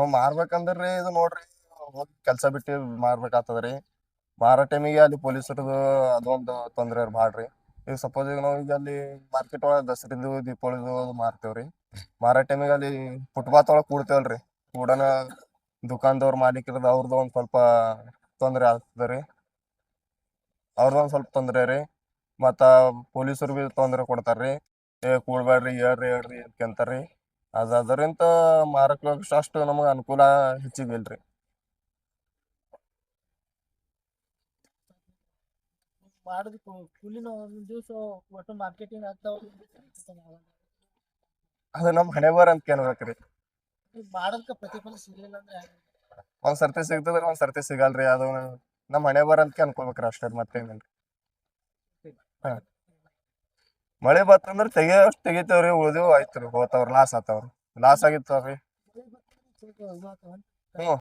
ನಾವ್ ಮಾರ್ಬೇಕಂದ್ರಿ ಇದು ನೋಡ್ರಿ, ಹೋಗಿ ಕೆಲ್ಸ ಬಿಟ್ಟು ಮಾರ್ಬೇಕಾಗ್ತದ್ರಿ. ಮಾರೋ ಟೈಮಿಗೆ ಅಲ್ಲಿ ಪೊಲೀಸರದು ಅದೊಂದು ತೊಂದ್ರೆ ಬಾಳ್ರಿ ಈಗ ಸಪೋಸ್ ಈಗ ನಾವು ಈಗ ಅಲ್ಲಿ ಮಾರ್ಕೆಟ್ ಒಳಗೆ ದಸರಿದು ದೀಪಾವಳಿದು ಅದು ಮಾರ್ತೇವ್ರಿ. ಮಾರೋ ಟೈಮಿಗೆ ಅಲ್ಲಿ ಫುಟ್ಪಾತ್ ಒಳಗೆ ಕೂಡ್ತೇವಲ್ರಿ. ಕೂಡನ ದುಕಾನ್ದವ್ರ ಮಾಲೀಕರದ ಅವ್ರದ್ದು ಒಂದ್ ಸ್ವಲ್ಪ ತೊಂದ್ರೆ ಆಗ್ತದ್ರಿ. ಅವ್ರದ್ದು ಒಂದ್ ಸ್ವಲ್ಪ ತೊಂದ್ರೆ ರೀ. ಮತ್ತ ಪೊಲೀಸರು ಬಿ ತೊಂದ್ರೆ ಕೊಡ್ತಾರ್ರಿ. ಏ ಕೂಡ್ಬೇಡ್ರಿ ಹೇಳ್ರಿ ಹೇಳ್ರಿ ಅಂತಾರ್ರಿ ಅದ ಅದರಿಂದ ಮಾರಕ್ ಅಷ್ಟು ನಮಗ ಅನುಕೂಲ ಹೆಚ್ಚಿಗಿಲ್ರಿ. ಮಾಡೋದು ಕೂಲಿನ ಒಂದ್ ದಿವ್ಸ ಒಟ್ಟು ಮಾರ್ಕೆಟಿಂಗ್ ಆಗ್ತಾವ. ಅದು ನಮ್ ಹಣೆ ಬರ ಅಂತ ಕೇಳ್ಬೇಕ್ರಿ. ಮಾಡೋದಕ್ಕೆ ಪ್ರತಿಫಲ ಸಿಗಲಿಲ್ಲ ಅಂದ್ರೆ? ಒಂದ್ ಸರ್ತಿ ಸಿಗ್ತದ್ರಿ ಒಂದ್ ಸರ್ತಿ ಸಿಗಲ್ರಿ. ಅದು ನಮ್ ಹಣೆ ಬರ ಅಂತ ಅನ್ಕೋಬೇಕ್ರಿ ಅಷ್ಟೇ ಮತ್ತೇನಿಲ್ರಿ. ಹಾ. ಮಳೆ ಬತ್ತಂದ್ರ ತೆಗಿಯೋ ತೆಗಿತೇವ್ರಿ ಉಳ್ದಿವ್ ರೀ ಹೋತಾವ್ರಿ ಲಾಸ್ ಆತಾವ್ರಿ ಲಾಸ್ ಇದು ಆಗ್ತಾವ. ಹ್ಞೂ